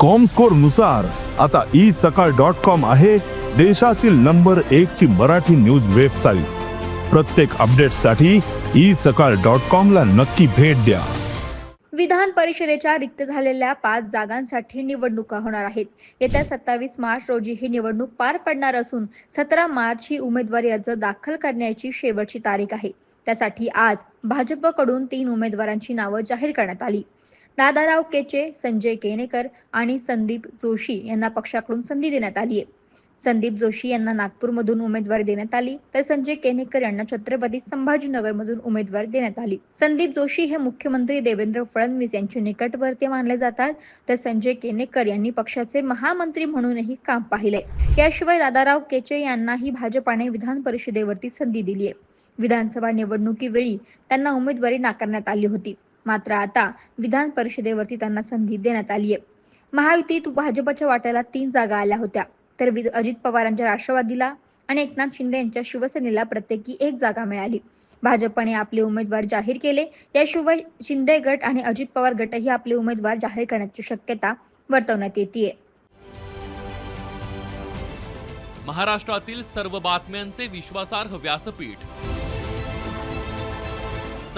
कॉमस्कोरनुसार आता ई सकाळ dot com आहे देशातील नंबर एक ची मराठी न्यूज वेबसाईट प्रत्येक अपडेटसाठी ई सकाळ डॉट कॉम ला नक्की भेट द्या. विधान परिषदेच्या रिक्त झालेल्या पाच जागांसाठी निवडणुका होणार आहेत. येत्या सत्तावीस मार्च रोजी ही निवडणूक पार पडणार असून सतरा मार्च ही उमेदवारी अर्ज दाखल करण्याची शेवटची तारीख आहे. त्यासाठी आज भाजपकडून तीन उमेदवारांची नावं जाहीर करण्यात आली. दादाराव केचे संजय केनेकर आणि संदीप जोशी यांना पक्षाकडून संधी देण्यात आली आहे. संदीप जोशी यांना नागपूरमधून उमेदवारी देण्यात आली तर संजय केनेकर यांना छत्रपती संभाजीनगरमधून उमेदवारी देण्यात आली. संदीप जोशी हे मुख्यमंत्री देवेंद्र फडणवीस यांचे निकटवर्ती मानले जातात तर संजय केनेकर यांनी पक्षाचे महामंत्री म्हणूनही काम पाहिले. याशिवाय दादाराव केचे यांनाही भाजपाने विधान परिषदेवरती संधी दिली आहे. विधानसभा निवडणुकीवेळी त्यांना उमेदवारी नाकारण्यात आली होती. मात्र आता विधान परिषदेवरती त्यांना संधी देण्यात आली आहे महायुतीत भाजपच्या वाट्याला तीन जागा आल्या होत्या. तर अजित पवारांच्या राष्ट्रवादीला आणि एकनाथ शिंदे यांच्या शिवसेनेला प्रत्येकी एक जागा मिळाली. भाजपने आपले उमेदवार जाहीर केले. याशिवाय शिंदे गट आणि अजित पवार गटही आपले उमेदवार जाहीर करण्याची शक्यता वर्तवण्यात येते महाराष्ट्रातील सर्व बातम्यांचे विश्वासार्ह व्यासपीठ